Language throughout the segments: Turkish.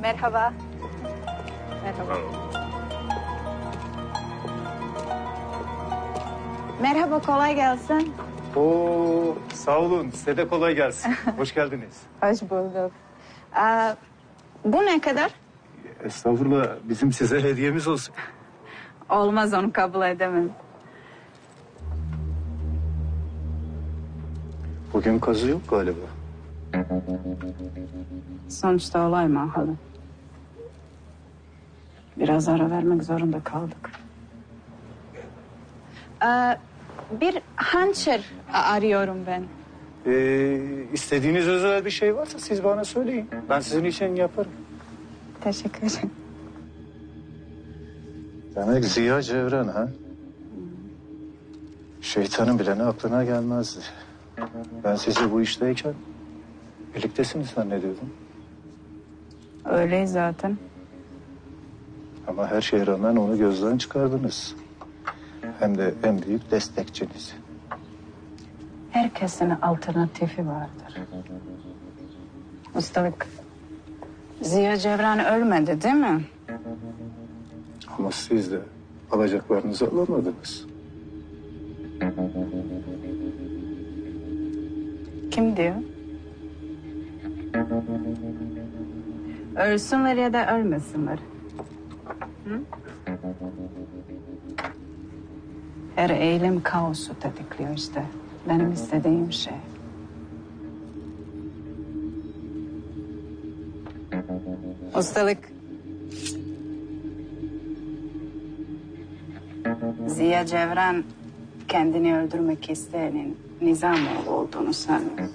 Merhaba. Merhaba. Merhaba, kolay gelsin. Oo, sağ olun. Size de kolay gelsin. Hoş geldiniz. Hoş bulduk. Aa, bu ne kadar? Estağfurullah. Bizim size hediyemiz olsun. Olmaz, onu kabul edemem. Bugün kazı yok galiba. Sonuçta olay mahalı. Biraz ara vermek zorunda kaldık. Aa, bir hançer arıyorum ben. Ee, istediğiniz özel bir şey varsa siz bana söyleyin. Ben sizin için yaparım. Teşekkür ederim. Demek Ziya Cevren ha? Şeytanın bile ne aklına gelmezdi. Ben sizi bu işteyken birliktesiniz zannediyordum. Öyle zaten. Ama her şeye rağmen onu gözden çıkardınız. Hem de en büyük destekçiniz. Herkesin alternatifi vardır. Üstelik Ziya Cevran ölmedi değil mi? Ama siz de alacaklarınızı alamadınız. Kim diyor? Ölsünler ya da ölmesinler. Hı? Her eylem kaosu tetikliyor işte. Benim istediğim şey. Üstelik Ziya Cevran kendini öldürmek isteyenin Nizamoğlu olduğunu sanmıyor.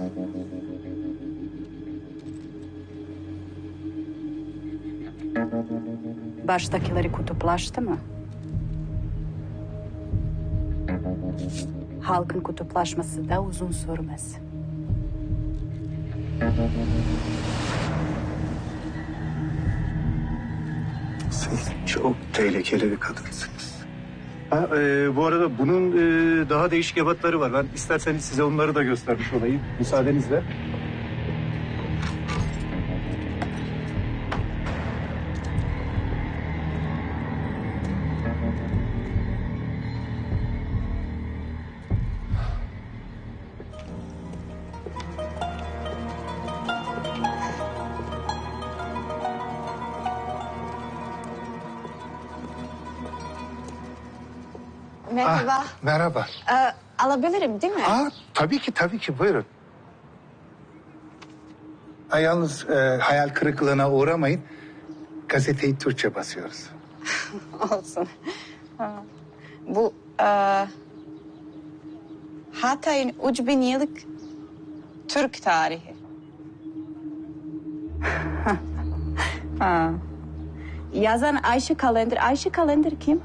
Baştakileri kutuplaştı mı? Halkın kutuplaşması da uzun sürmez. Siz çok tehlikeli bir kadınsınız. Ha, e, bu arada bunun e, daha değişik ebatları var. Ben isterseniz size onları da göstermiş olayım. Müsaadenizle. Merhaba. Ah, merhaba. Ee, alabilirim değil mi? Aa, tabii ki tabii ki buyurun. Ha, yalnız e, hayal kırıklığına uğramayın. Gazeteyi Türkçe basıyoruz. Olsun. Ha. Bu e, Hatay'ın 3000 yıllık Türk tarihi. ha. Yazan Ayşe Kalender. Ayşe Kalender kim?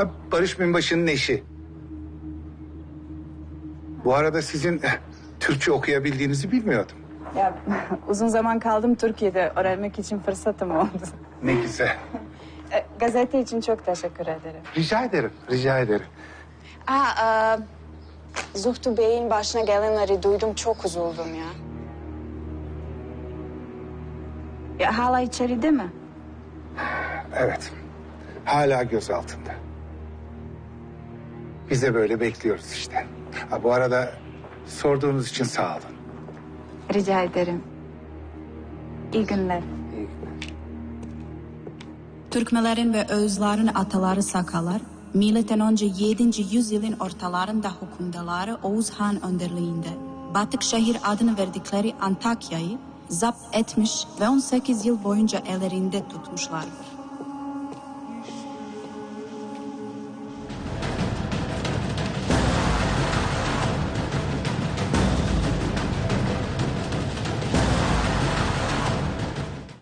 Ha, Barış Binbaşı'nın eşi. Bu arada sizin eh, Türkçe okuyabildiğinizi bilmiyordum. Ya uzun zaman kaldım Türkiye'de. Öğrenmek için fırsatım oldu. Ne güzel. E, gazete için çok teşekkür ederim. Rica ederim, rica ederim. Aa, e, Zuhtu Bey'in başına gelenleri duydum çok üzüldüm ya. Ya, hala içeride mi? Evet, hala göz altında. Biz de böyle bekliyoruz işte. Ha, bu arada sorduğunuz için sağ olun. Rica ederim. İyi günler. İyi günler. Türkmelerin ve Özlerin ataları Sakalar, milattan önce 7. yüzyılın ortalarında hükümdarları Oğuz Han önderliğinde Batık şehir adını verdikleri Antakya'yı zapt etmiş ve 18 yıl boyunca ellerinde tutmuşlardır.